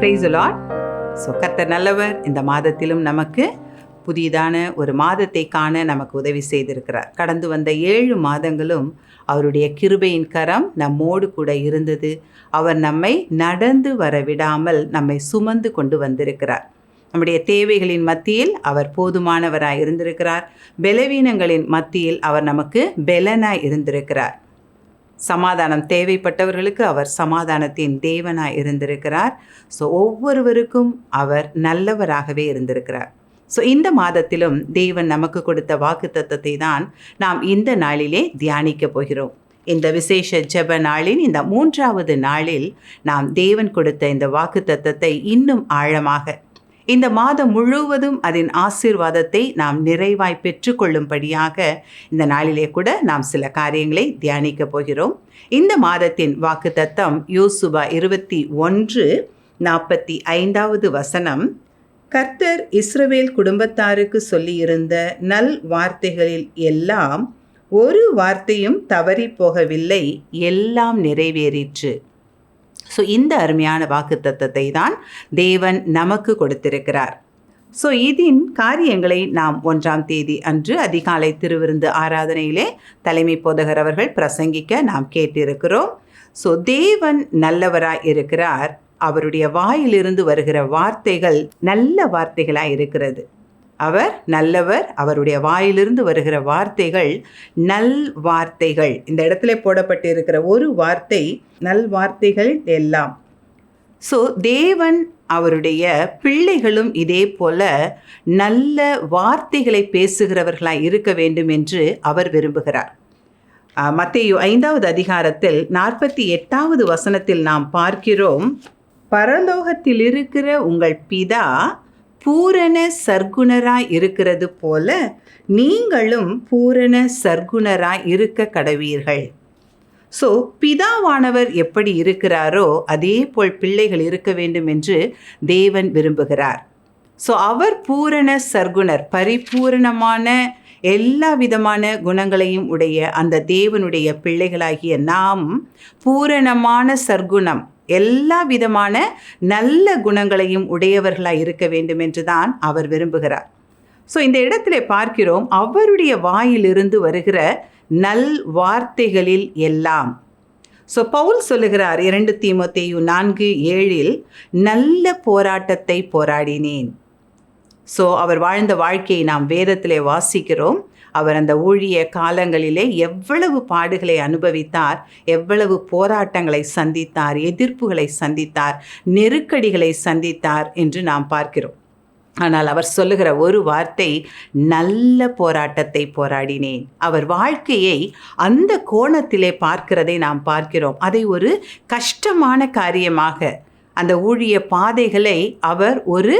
Price Lord so கர்த்தர் நல்லவர் இந்த மாதத்திலும் நமக்கு புதிதான ஒரு மாதத்தை காண நமக்கு உதவி செய்திருக்கிறார். கடந்து வந்த ஏழு மாதங்களும் அவருடைய கிருபையின் கரம் நம்மோடு கூட இருந்தது. அவர் நம்மை நடந்து வர விடாமல் நம்மை சுமந்து கொண்டு வந்திருக்கிறார். நம்முடைய தேவைகளின் மத்தியில் அவர் போதுமானவராக இருந்திருக்கிறார். பலவீனங்களின் மத்தியில் அவர் நமக்கு பலனாக இருந்திருக்கிறார். சமாதானம் தேவைப்பட்டவர்களுக்கு அவர் சமாதானத்தின் தேவனாக இருந்திருக்கிறார். ஸோ ஒவ்வொருவருக்கும் அவர் நல்லவராகவே இருந்திருக்கிறார். ஸோ இந்த மாதத்திலும் தேவன் நமக்கு கொடுத்த வாக்கு தான் நாம் இந்த நாளிலே தியானிக்க போகிறோம். இந்த விசேஷ ஜெப நாளின் இந்த மூன்றாவது நாளில் நாம் தேவன் கொடுத்த இந்த வாக்கு தத்தத்தை இன்னும் ஆழமாக இந்த மாதம் முழுவதும் அதன் ஆசீர்வாதத்தை நாம் நிறைவாய் பெற்றுக்கொள்ளும்படியாக இந்த நாளிலே கூட நாம் சில காரியங்களை தியானிக்க போகிறோம். இந்த மாதத்தின் வாக்கு தத்தம் யோசுபா இருபத்தி ஒன்று நாற்பத்தி ஐந்தாவது வசனம். கர்த்தர் இஸ்ரவேல் குடும்பத்தாருக்கு சொல்லியிருந்த நல் வார்த்தைகளில் எல்லாம் ஒரு வார்த்தையும் தவறி போகவில்லை எல்லாம் நிறைவேறிற்று. ஸோ இந்த அருமையான வாக்கு தத்துவத்தை தான் தேவன் நமக்கு கொடுத்திருக்கிறார். ஸோ இதின் காரியங்களை நாம் ஒன்றாம் தேதி அன்று அதிகாலை திருவிருந்து ஆராதனையிலே தலைமை போதகர் அவர்கள் பிரசங்கிக்க நாம் கேட்டிருக்கிறோம். ஸோ தேவன் நல்லவராய் இருக்கிறார். அவருடைய வாயிலிருந்து வருகிற வார்த்தைகள் நல்ல வார்த்தைகளாக இருக்கிறது. அவர் நல்லவர் அவருடைய வாயிலிருந்து வருகிற வார்த்தைகள் நல் வார்த்தைகள். இந்த இடத்துல போடப்பட்டிருக்கிற ஒரு வார்த்தை நல் வார்த்தைகள் எல்லாம். ஸோ தேவன் அவருடைய பிள்ளைகளும் இதே போல நல்ல வார்த்தைகளை பேசுகிறவர்களாக இருக்க வேண்டும் என்று அவர் விரும்புகிறார். மத்திய ஐந்தாவது அதிகாரத்தில் நாற்பத்தி எட்டாவது வசனத்தில் நாம் பார்க்கிறோம் பரலோகத்தில் இருக்கிற உங்கள் பிதா பூரண சர்க்குணராய் இருக்கிறது போல நீங்களும் பூரண சர்க்குணராய் இருக்க கடவீர்கள். ஸோ பிதாவானவர் எப்படி இருக்கிறாரோ அதே போல் பிள்ளைகள் இருக்க வேண்டும் என்று தேவன் விரும்புகிறார். ஸோ அவர் பூரண சர்க்குணர் பரிபூரணமான எல்லா விதமான குணங்களையும் உடைய அந்த தேவனுடைய பிள்ளைகளாகிய நாம் பூரணமான சர்க்குணம் எல்லா விதமான நல்ல குணங்களையும் உடையவர்களாக இருக்க வேண்டும் என்று தான் அவர் விரும்புகிறார். ஸோ இந்த இடத்துல பார்க்கிறோம் அவருடைய வாயிலிருந்து வருகிற நல் வார்த்தைகளில் எல்லாம். ஸோ பவுல் சொல்லுகிறார் இரண்டு தீமத்தையு நான்கு ஏழில் நல்ல போராட்டத்தை போராடினேன். ஸோ அவர் வாழ்ந்த வாழ்க்கையை நாம் வேதத்திலே வாசிக்கிறோம். அவர் அந்த ஊழிய காலங்களிலே எவ்வளவு பாடுகளை அனுபவித்தார் எவ்வளவு போராட்டங்களை சந்தித்தார் எதிர்ப்புகளை சந்தித்தார் நெருக்கடிகளை சந்தித்தார் என்று நாம் பார்க்கிறோம். ஆனால் அவர் சொல்லுகிற ஒரு வார்த்தை நல்ல போராட்டத்தை போராடினேன். அவர் வாழ்க்கையை அந்த கோணத்திலே பார்க்கிறதை நாம் பார்க்கிறோம். அதை ஒரு கஷ்டமான காரியமாக அந்த ஊழிய பாதைகளை அவர் ஒரு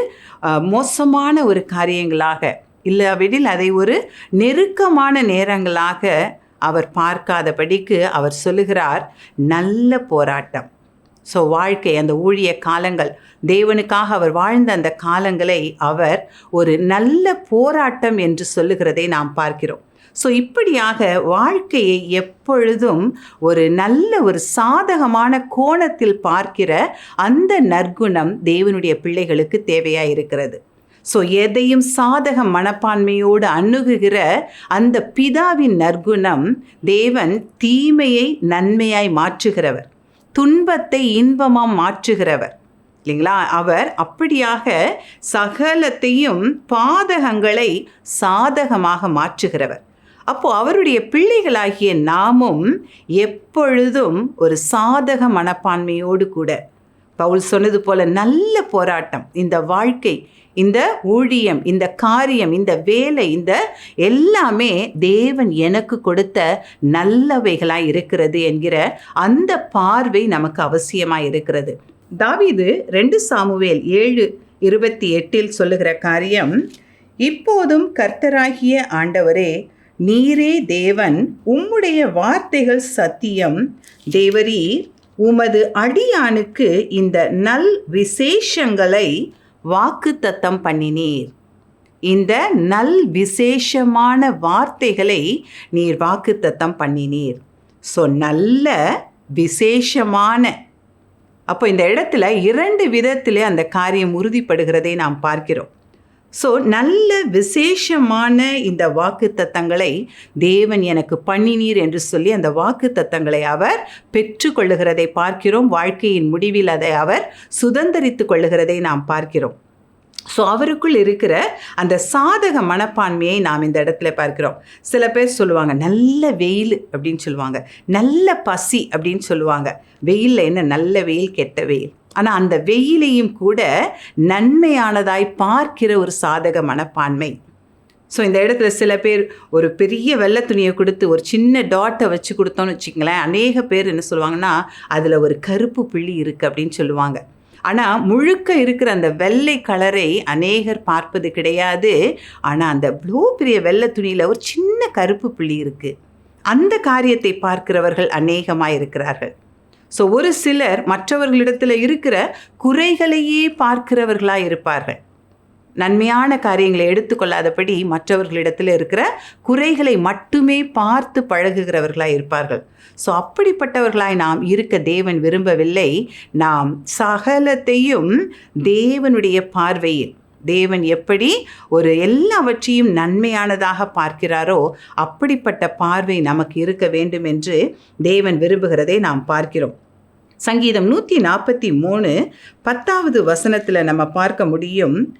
மோசமான ஒரு காரியங்களாக இல்லாவிடில் அதை ஒரு நெருக்கமான நேரங்களாக அவர் பார்க்காதபடிக்கு அவர் சொல்லுகிறார் நல்ல போராட்டம். ஸோ வாழ்க்கை அந்த ஊழிய காலங்கள் தேவனுக்காக அவர் வாழ்ந்த அந்த காலங்களை அவர் ஒரு நல்ல போராட்டம் என்று சொல்லுகிறதை நாம் பார்க்கிறோம். ஸோ இப்படியாக வாழ்க்கையை எப்பொழுதும் ஒரு நல்ல ஒரு சாதகமான கோணத்தில் பார்க்கிற அந்த நற்குணம் தேவனுடைய பிள்ளைகளுக்கு தேவையாக இருக்கிறது ஸோ எதையும் சாதக மனப்பான்மையோடு அணுகுகிற அந்த பிதாவின் நற்குணம் தேவன் தீமையை நன்மையாய் மாற்றுகிறவர். துன்பத்தை இன்பமாக மாற்றுகிறவர். இல்லைங்களா? அவர் அப்படியாக சகலத்தையும் பாதகங்களை சாதகமாக மாற்றுகிறவர். அப்போ அவருடைய பிள்ளைகளாகிய நாமும் எப்பொழுதும் ஒரு சாதக மனப்பான்மையோடு கூட. பவுல் சொன்னது போல நல்ல போராட்டம். இந்த வாழ்க்கை இந்த ஊழியம் இந்த காரியம் இந்த வேலை இந்த எல்லாமே தேவன் எனக்கு கொடுத்த நல்லவைகளாக இருக்கிறது என்கிற அந்த பார்வை நமக்கு அவசியமாக இருக்கிறது. தாவிது ரெண்டு சாமுவேல் ஏழு இருபத்தி எட்டில் சொல்லுகிற காரியம் இப்போதும் கர்த்தராகிய ஆண்டவரே நீரே தேவன் உம்முடைய வார்த்தைகள் சத்தியம். தேவரீர் உமது அடியானுக்கு இந்த நல் விசேஷங்களை வாக்கு தத்தம் பண்ணினீர். இந்த நல் விசேஷமான வார்த்தைகளை நீர் வாக்கு தத்தம் பண்ணினீர். ஸோ நல்ல விசேஷமான. அப்போ இந்த இடத்துல இரண்டு விதத்திலே அந்த காரியம் உறுதிப்படுகிறதை நாம் பார்க்கிறோம். ஸோ நல்ல விசேஷமான இந்த வாக்கு தத்தங்களை தேவன் எனக்கு பண்ணினீர் என்று சொல்லி அந்த வாக்கு தத்தங்களை அவர் பெற்றுக்கொள்ளுகிறதை பார்க்கிறோம். வாழ்க்கையின் முடிவில் அதை அவர் சுதந்திரித்து கொள்ளுகிறதை நாம் பார்க்கிறோம். ஸோ அவருக்குள் இருக்கிற அந்த சாதக மனப்பான்மையை நாம் இந்த இடத்துல பார்க்கிறோம். சில பேர் சொல்லுவாங்க நல்ல வெயில் அப்படின்னு சொல்லுவாங்க. நல்ல பசி அப்படின்னு சொல்லுவாங்க. வெயிலில் என்ன? நல்ல வெயில் கெட்ட வெயில். ஆனால் அந்த வெயிலையும் கூட நன்மையானதாய் பார்க்கிற ஒரு சாதக மனப்பான்மை. ஸோ இந்த இடத்துல சில பேர் ஒரு பெரிய வெள்ளை துணியை கொடுத்து ஒரு சின்ன டாட்டை வச்சு கொடுத்தோன்னு வச்சுங்களேன் அநேக பேர் என்ன சொல்லுவாங்கன்னா அதில் ஒரு கருப்பு புள்ளி இருக்குது அப்படின்னு சொல்லுவாங்க. ஆனால் முழுக்க இருக்கிற அந்த வெள்ளை கலரை அநேகர் பார்ப்பது கிடையாது. ஆனால் அந்த ப்ளூ பெரிய வெள்ளை துணியில் ஒரு சின்ன கருப்பு புள்ளி இருக்குது அந்த காரியத்தை பார்க்கிறவர்கள் அநேகமாக இருக்கிறார்கள். ஸோ ஒரு சிலர் மற்றவர்களிடத்தில் இருக்கிற குறைகளையே பார்க்கிறவர்களாக இருப்பார்கள். நன்மையான காரியங்களை எடுத்துக்கொள்ளாதபடி மற்றவர்களிடத்தில் இருக்கிற குறைகளை மட்டுமே பார்த்து பழகுகிறவர்களாக இருப்பார்கள். ஸோ அப்படிப்பட்டவர்களாய் நாம் இருக்க தேவன் விரும்பவில்லை. நாம் சகலத்தையும் தேவனுடைய பார்வையில் தேவன் எப்படி ஒரு எல்லாவற்றையும் நன்மையானதாக பார்க்கிறாரோ அப்படிப்பட்ட பார்வை நமக்கு இருக்க வேண்டும் என்று தேவன் விரும்புகிறதை நாம் பார்க்கிறோம். சங்கீதம் நூற்றி நாற்பத்தி மூணு பத்தாவது வசனத்தில் நம்ம பார்க்க முடியும்.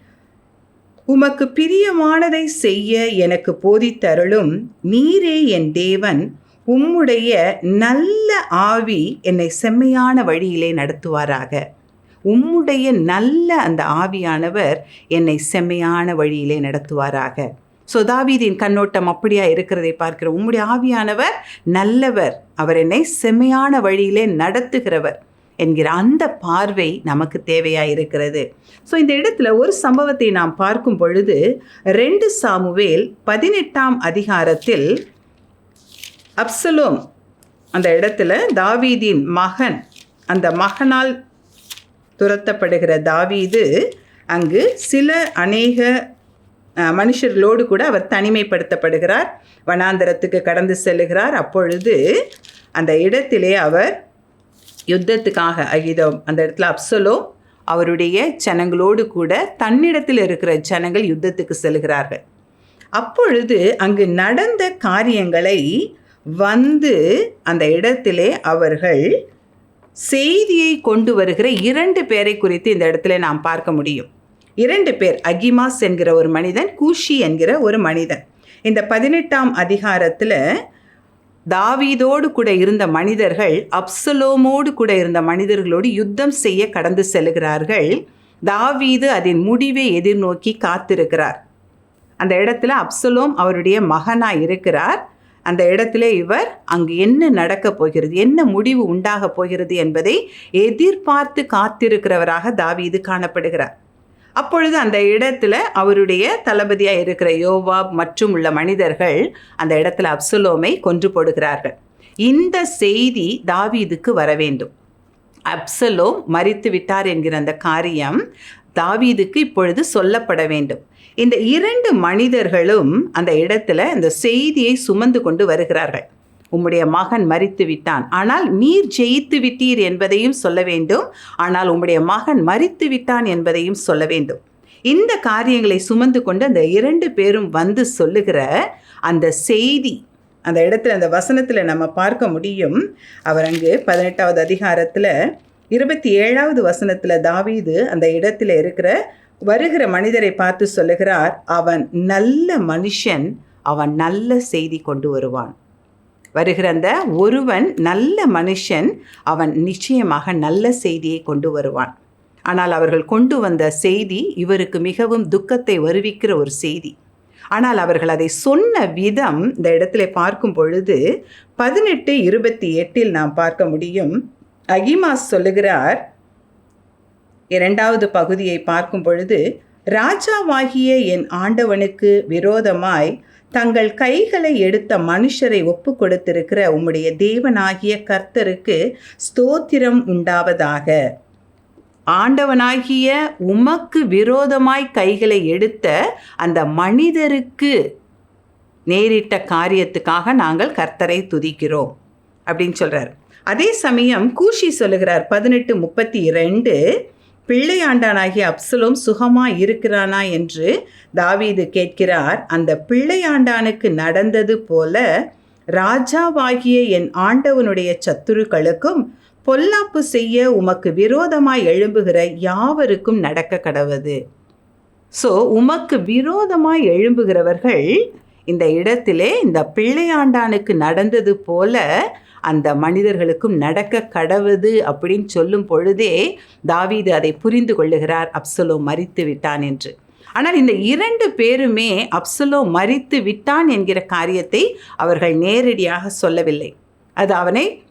உமக்கு பிரியமானதை செய்ய எனக்கு போதித்தருளும் நீரே என் தேவன். உம்முடைய நல்ல ஆவி என்னை செம்மையான வழியிலே நடத்துவாராக. உம்முடைய நல்ல அந்த ஆவியானவர் என்னை செம்மையான வழியிலே நடத்துவாராக. ஸோ தாவீதின் கண்ணோட்டம் அப்படியா இருக்கிறதை பார்க்கிற உம்முடைய ஆவியானவர் நல்லவர். அவர் என்னை செம்மையான வழியிலே நடத்துகிறவர் என்கிற அந்த பார்வை நமக்கு தேவையாக இருக்கிறது. ஸோ இந்த இடத்துல ஒரு சம்பவத்தை நாம் பார்க்கும் பொழுது ரெண்டு சாமுவேல் பதினெட்டாம் அதிகாரத்தில் அப்சலோம் அந்த இடத்துல தாவீதின் மகன் அந்த மகனால் துரத்தப்படுகிற தாவீது அங்கு சில அநேக மனுஷர்களோடு கூட அவர் தனிமைப்படுத்தப்படுகிறார். வனாந்தரத்துக்கு கடந்து செல்லுகிறார். அப்பொழுது அந்த இடத்திலே அவர் யுத்தத்துக்காக அகிதம் அந்த இடத்துல அப்சலோ அவருடைய ஜனங்களோடு கூட தன்னிடத்தில் இருக்கிற ஜனங்கள் யுத்தத்துக்கு செல்கிறார்கள். அப்பொழுது அங்கு நடந்த காரியங்களை வந்து அந்த இடத்திலே அவர்கள் செய்தியை கொண்டு வருகிற இரண்டு பேரை குறித்து இந்த இடத்துல நாம் பார்க்க முடியும். இரண்டு பேர் அகிமாஸ் என்கிற ஒரு மனிதன் கூஷி என்கிற ஒரு மனிதன். இந்த பதினெட்டாம் அதிகாரத்தில் தாவீதோடு கூட இருந்த மனிதர்கள் அப்சலோமோடு கூட இருந்த மனிதர்களோடு யுத்தம் செய்ய கடந்து செல்கிறார்கள். தாவீது அதன் முடிவை எதிர்நோக்கி காத்திருக்கிறார். அந்த இடத்துல அப்சலோம் அவருடைய மகனாக இருக்கிறார். அந்த இடத்துல இவர் அங்கு என்ன நடக்கப் போகிறது என்ன முடிவு உண்டாகப் போகிறது என்பதை எதிர்பார்த்து காத்திருக்கிறவராக தாவீது காணப்படுகிறார். அப்பொழுது அந்த இடத்துல அவருடைய தளபதியாக இருக்கிற யோவாப் மற்றும் உள்ள மனிதர்கள் அந்த இடத்துல அப்சலோமை கொன்று போடுகிறார்கள். இந்த செய்தி தாவீதுக்கு வர வேண்டும். அப்சலோம் மறித்து விட்டார் என்கிற அந்த காரியம் தாவீதுக்கு இப்பொழுது சொல்லப்பட வேண்டும். இந்த இரண்டு மனிதர்களும் அந்த இடத்துல இந்த செய்தியை சுமந்து கொண்டு வருகிறார்கள். உம்முடைய மகன் மறித்து விட்டான். ஆனால் நீர் ஜெயித்து விட்டீர் என்பதையும் சொல்ல வேண்டும். ஆனால் உம்முடைய மகன் மறித்து விட்டான் என்பதையும் சொல்ல வேண்டும். இந்த காரியங்களை சுமந்து கொண்டு அந்த இரண்டு பேரும் வந்து சொல்லுகிற அந்த செய்தி அந்த இடத்துல அந்த வசனத்தில் நம்ம பார்க்க முடியும். அவர் அங்கு பதினெட்டாவது அதிகாரத்தில் இருபத்தி ஏழாவது வசனத்தில் தாவீது அந்த இடத்துல இருக்கிற வருகிற மனிதரை பார்த்து சொல்லுகிறார் அவன் நல்ல மனுஷன் அவன் நல்ல செய்தி கொண்டு வருவான். வருகிற அந்த ஒருவன் நல்ல மனுஷன் அவன் நிச்சயமாக நல்ல செய்தியை கொண்டு வருவான். ஆனால் அவர்கள் கொண்டு வந்த செய்தி இவருக்கு மிகவும் துக்கத்தை வருவிக்கிற ஒரு செய்தி. ஆனால் அவர்கள் அதை சொன்ன விதம் இந்த இடத்துல பார்க்கும் பொழுது பதினெட்டு இருபத்தி எட்டில் நாம் பார்க்க முடியும் அகிமாஸ் சொல்லுகிறார் இரண்டாவது பகுதியை பார்க்கும் பொழுது ராஜாவாகிய என் ஆண்டவனுக்கு விரோதமாய் தங்கள் கைகளை எடுத்த மனுஷரை ஒப்பு கொடுத்திருக்கிற உம்முடைய தேவனாகிய கர்த்தருக்கு ஸ்தோத்திரம் உண்டாவதாக. ஆண்டவனாகிய உமக்கு விரோதமாய் கைகளை எடுத்த அந்த மனிதருக்கு நேரிட்ட காரியத்துக்காக நாங்கள் கர்த்தரை துதிக்கிறோம். அப்படின்னு சொல்கிறார் அதே சமயம் கூஷி சொல்லுகிறார் பதினெட்டு முப்பத்தி இரண்டு பிள்ளையாண்டானாகிய அப்சலோம் சுகமா இருக்கிறானா? என்று தாவீது கேட்கிறார். அந்த பிள்ளையாண்டானுக்கு நடந்தது போல ராஜாவாகிய என் ஆண்டவனுடைய சத்துருக்களுக்கும் பொல்லாப்பு செய்ய உமக்கு விரோதமாய் எழும்புகிற யாவருக்கும் நடக்க கடவது. ஸோ உமக்கு விரோதமாய் எழும்புகிறவர்கள் இந்த இடத்திலே இந்த பிள்ளையாண்டானுக்கு நடந்தது போல அந்த மனிதர்களுக்கும் நடக்க கடவுது அப்படின்னு சொல்லும் பொழுதே தாவீது அதை புரிந்து கொள்ளுகிறார். அப்சலோ மறித்து விட்டான் என்று. ஆனால் இந்த இரண்டு பேருமே அப்சலோ மறித்து விட்டான் என்கிற காரியத்தை அவர்கள் நேரடியாக சொல்லவில்லை. அது அவனை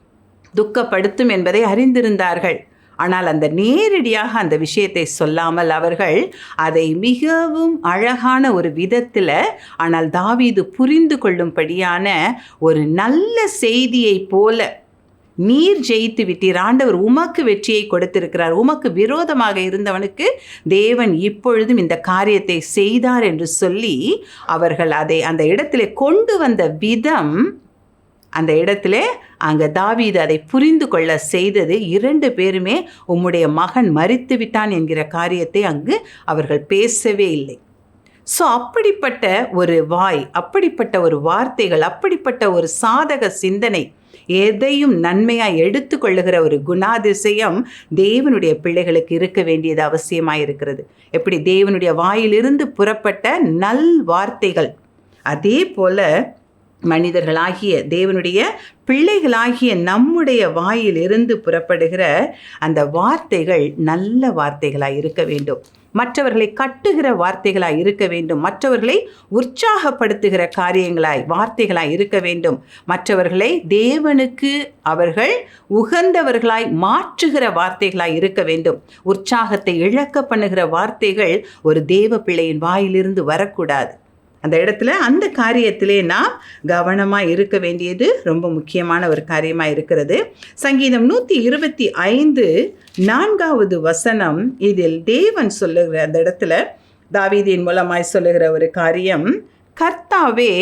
துக்கப்படுத்தும் என்பதை அறிந்திருந்தார்கள். ஆனால் அந்த நேரடியாக அந்த விஷயத்தை சொல்லாமல் அவர்கள் அதை மிகவும் அழகான ஒரு விதத்தில் ஆனால் தாவீது புரிந்து கொள்ளும்படியான ஒரு நல்ல செய்தியைப் போல நீர் ஜெயித்து விட்டீர். ஆண்டவர் உமக்கு வெற்றியை கொடுத்திருக்கிறார். உமக்கு விரோதமாக இருந்தவனுக்கு தேவன் இப்பொழுதும் இந்த காரியத்தை செய்தார் என்று சொல்லி அவர்கள் அதை அந்த இடத்திலே கொண்டு வந்த விதம் அந்த இடத்துல அங்கே தாவீது அதை புரிந்து கொள்ள செய்தது இரண்டு பேருமே உம்முடைய மகன் மறித்து விட்டான் என்கிற காரியத்தை அங்கு அவர்கள் பேசவே இல்லை. ஸோ அப்படிப்பட்ட ஒரு வாய் அப்படிப்பட்ட ஒரு வார்த்தைகள் அப்படிப்பட்ட ஒரு சாதக சிந்தனை எதையும் நன்மையாக எடுத்துக்கொள்ளுகிற ஒரு குணாதிசயம் தேவனுடைய பிள்ளைகளுக்கு இருக்க வேண்டியது அவசியமாக இருக்கிறது. எப்படி? தேவனுடைய வாயிலிருந்து புறப்பட்ட நல் வார்த்தைகள். அதே போல் மனிதர்களாகிய தேவனுடைய பிள்ளைகளாகிய நம்முடைய வாயிலிருந்து புறப்படுகிற அந்த வார்த்தைகள் நல்ல வார்த்தைகளாக இருக்க வேண்டும். மற்றவர்களை கட்டுகிற வார்த்தைகளாய் இருக்க வேண்டும். மற்றவர்களை உற்சாகப்படுத்துகிற காரியங்களாய் வார்த்தைகளாய் இருக்க வேண்டும். மற்றவர்களை தேவனுக்கு அவர்கள் உகந்தவர்களாய் மாற்றுகிற வார்த்தைகளாய் இருக்க வேண்டும். உற்சாகத்தை இழக்க பண்ணுகிற வார்த்தைகள் ஒரு தேவ பிள்ளையின் வாயிலிருந்து வரக்கூடாது. அந்த இடத்துல அந்த காரியத்திலே நாம் கவனமாக இருக்க வேண்டியது ரொம்ப முக்கியமான ஒரு காரியமாக இருக்கிறது. சங்கீதம் நூற்றி இருபத்தி ஐந்து நான்காவது வசனம் இதில் தேவன் சொல்லுகிற அந்த இடத்துல தாவீதியின் மூலமாய் சொல்லுகிற ஒரு காரியம் கர்த்தாவே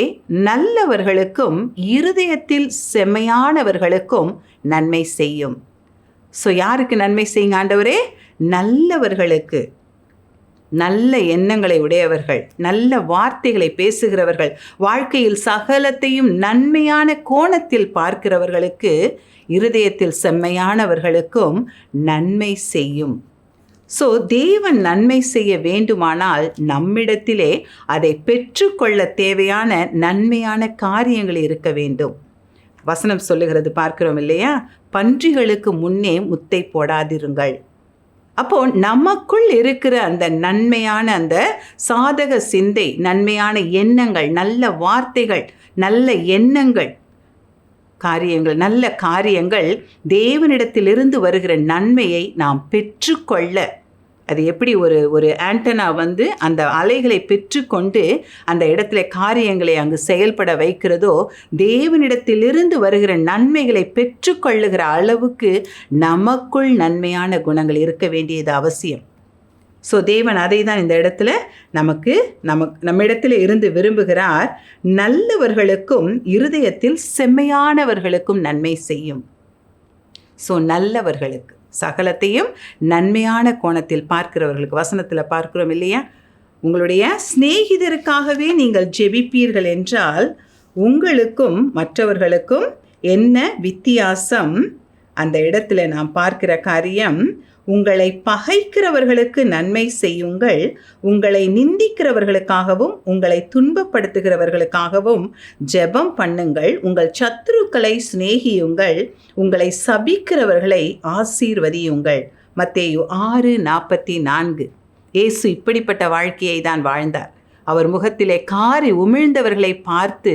நல்லவர்களுக்கும் இருதயத்தில் செம்மையானவர்களுக்கும் நன்மை செய்யும். ஸோ யாருக்கு நன்மை செய்யுங்க ஆண்டவரே? நல்லவர்களுக்கு. நல்ல எண்ணங்களை உடையவர்கள் நல்ல வார்த்தைகளை பேசுகிறவர்கள் வாழ்க்கையில் சகலத்தையும் நன்மையான கோணத்தில் பார்க்கிறவர்களுக்கு இருதயத்தில் செம்மையானவர்களுக்கும் நன்மை செய்யும். ஸோ தேவன் நன்மை செய்ய வேண்டுமானால் நம்மிடத்திலே அதை பெற்றுக்கொள்ள தேவையான நன்மையான காரியங்கள் இருக்க வேண்டும். வசனம் சொல்லுகிறது பார்க்கிறோம் இல்லையா? பன்றிகளுக்கு முன்னே முத்தை போடாதிருங்கள். அப்போ நமக்குள் இருக்கிற அந்த நன்மையான அந்த சாதக சிந்தை நன்மையான எண்ணங்கள் நல்ல வார்த்தைகள் நல்ல எண்ணங்கள் காரியங்கள் நல்ல காரியங்கள் தேவனிடத்திலிருந்து வருகிற நன்மையை நாம் பெற்றுக்கொள்ள அது எப்படி ஒரு ஒரு ஆண்டனா வந்து அந்த அலைகளை பெற்றுக்கொண்டு அந்த இடத்துல காரியங்களை அங்கு செயல்பட வைக்கிறதோ தேவனிடத்திலிருந்து வருகிற நன்மைகளை பெற்றுக்கொள்ளுகிற அளவுக்கு நமக்குள் நன்மையான குணங்கள் இருக்க வேண்டியது அவசியம். ஸோ தேவன் அதை தான் இந்த இடத்துல நமக்கு நமக் நம்மிடத்தில் இருந்து விரும்புகிறார். நல்லவர்களுக்கும் இருதயத்தில் செம்மையானவர்களுக்கும் நன்மை செய்யும். ஸோ நல்லவர்களுக்கு. சகலத்தையும் நன்மையான கோணத்தில் பார்க்கிறவர்களுக்கு வசனத்தில் பார்க்கிறோம் இல்லையா? உங்களுடைய சிநேகிதருக்காகவே நீங்கள் ஜெபிப்பீர்கள் என்றால் உங்களுக்கும் மற்றவர்களுக்கும் என்ன வித்தியாசம்? அந்த இடத்துல நாம் பார்க்கிற காரியம் உங்களை பகைக்கிறவர்களுக்கு நன்மை செய்யுங்கள் உங்களை நிந்திக்கிறவர்களுக்காகவும் உங்களை துன்பப்படுத்துகிறவர்களுக்காகவும் ஜெபம் பண்ணுங்கள் உங்கள் சத்துருக்களை சிநேகியுங்கள் உங்களை சபிக்கிறவர்களை ஆசீர்வதியுங்கள். மத்தேயு ஆறு நாற்பத்தி நான்கு. இயேசு இப்படிப்பட்ட வாழ்க்கையை தான் வாழ்ந்தார். அவர் முகத்திலே காரி உமிழ்ந்தவர்களை பார்த்து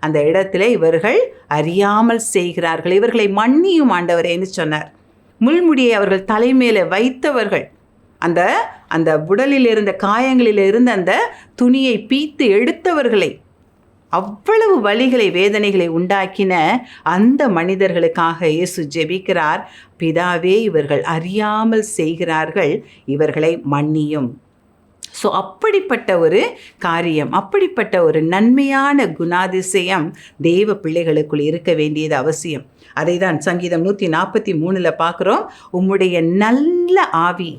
அந்த இடத்திலே இவர்கள் அறியாமல் செய்கிறார்கள் இவர்களை மன்னியும் ஆண்டவரேன்னு சொன்னார். முள்முடியை அவர்கள் தலைமேலே வைத்தவர்கள். அந்த அந்த உடலில் இருந்த காயங்களில் இருந்த அந்த துணியை பீத்து எடுத்தவர்களை அவ்வளவு வழிகளை வேதனைகளை உண்டாக்கின அந்த மனிதர்களுக்காக இயேசு ஜெபிக்கிறார். பிதாவே இவர்கள் அறியாமல் செய்கிறார்கள் இவர்களை மன்னியும். ஸோ அப்படிப்பட்ட ஒரு காரியம் அப்படிப்பட்ட ஒரு நன்மையான குணாதிசயம் தெய்வ பிள்ளைகளுக்குள் இருக்க வேண்டியது அவசியம். அதை தான் சங்கீதம் நூற்றி நாற்பத்தி மூணில் பார்க்குறோம். உம்முடைய நல்ல ஆவி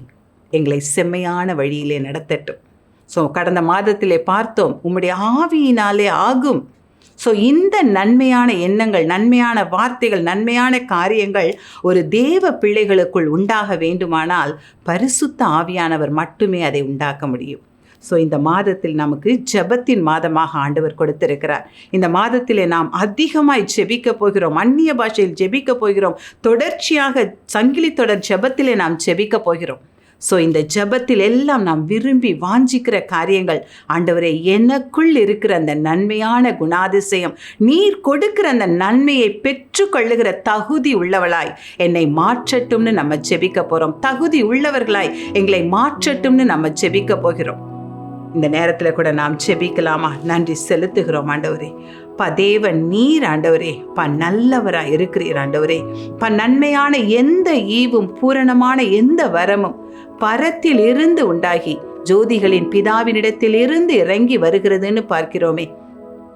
எங்களை செம்மையான வழியிலே நடத்தட்டும். ஸோ கடந்த மாதத்திலே பார்த்தோம் உம்முடைய ஆவியினாலே ஆகும். ஸோ இந்த நன்மையான எண்ணங்கள் நன்மையான வார்த்தைகள் நன்மையான காரியங்கள் ஒரு தேவ பிள்ளைகளுக்குள் உண்டாக வேண்டுமானால் பரிசுத்த ஆவியானவர் மட்டுமே அதை உண்டாக்க முடியும். ஸோ இந்த மாதத்தில் நமக்கு ஜெபத்தின் மாதமாக ஆண்டவர் கொடுத்திருக்கிறார். இந்த மாதத்திலே நாம் அதிகமாய் ஜெபிக்க போகிறோம். அந்நிய பாஷையில் ஜெபிக்க போகிறோம். தொடர்ச்சியாக சங்கிலி தொடர் ஜபத்திலே நாம் ஜெபிக்க போகிறோம். ஸோ இந்த ஜெபத்தில் எல்லாம் நாம் விரும்பி வாஞ்சிக்கிற காரியங்கள் ஆண்டவரே எனக்குள் இருக்கிற அந்த நன்மையான குணாதிசயம் நீர் கொடுக்கிற அந்த நன்மையை பெற்றுக்கொள்ளுகிற தகுதி உள்ளவளாய் என்னை மாற்றட்டும்னு நம்ம ஜெபிக்க போகிறோம் தகுதி உள்ளவர்களாய் எங்களை மாற்றட்டும்னு நம்ம ஜெபிக்க போகிறோம். இந்த நேரத்தில் கூட நாம் செபிக்கலாமா? நன்றி செலுத்துகிறோம் ஆண்டவரே. பா தேவன் நீர் ஆண்டவரே. பா நல்லவராக இருக்கிறீர் ஆண்டவரே. பா நன்மையான எந்த ஈவும் பூரணமான எந்த வரமும் பரத்தில் இருந்து உண்டாகி ஜோதிகளின் பிதாவினிடத்தில் இருந்து இறங்கி வருகிறதுன்னு பார்க்கிறோமே.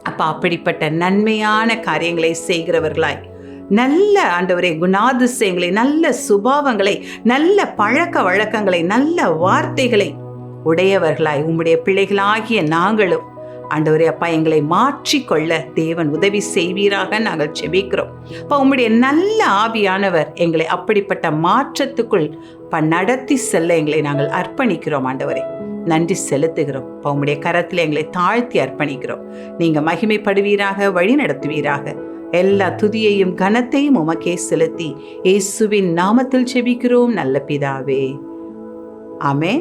அப்பா அப்படிப்பட்ட நன்மையான காரியங்களை செய்கிறவர்களாய். நல்ல ஆண்டவரே குணாதிசயங்களை நல்ல சுபாவங்களை நல்ல பழக்க வழக்கங்களை நல்ல வார்த்தைகளை உடையவர்களாய் உம்முடைய பிள்ளைகளாகிய நாங்களும் ஆண்டவரே அப்பா எங்களை மாற்றிக்கொள்ள தேவன் உதவி செய்வீராக நாங்கள் செபிக்கிறோம். அப்போ உம்முடைய நல்ல ஆவியானவர் எங்களை அப்படிப்பட்ட மாற்றத்துக்குள் ப நடத்தி செல்ல எங்களை நாங்கள் அர்ப்பணிக்கிறோம் ஆண்டவரே. நன்றி செலுத்துகிறோம். இப்போ உம்முடைய கரத்தில் எங்களை தாழ்த்தி அர்ப்பணிக்கிறோம். நீங்கள் மகிமைப்படுவீராக வழி நடத்துவீராக. எல்லா துதியையும் கனத்தையும் உமக்கே செலுத்தி இயேசுவின் நாமத்தில் செபிக்கிறோம் நல்ல பிதாவே. ஆமே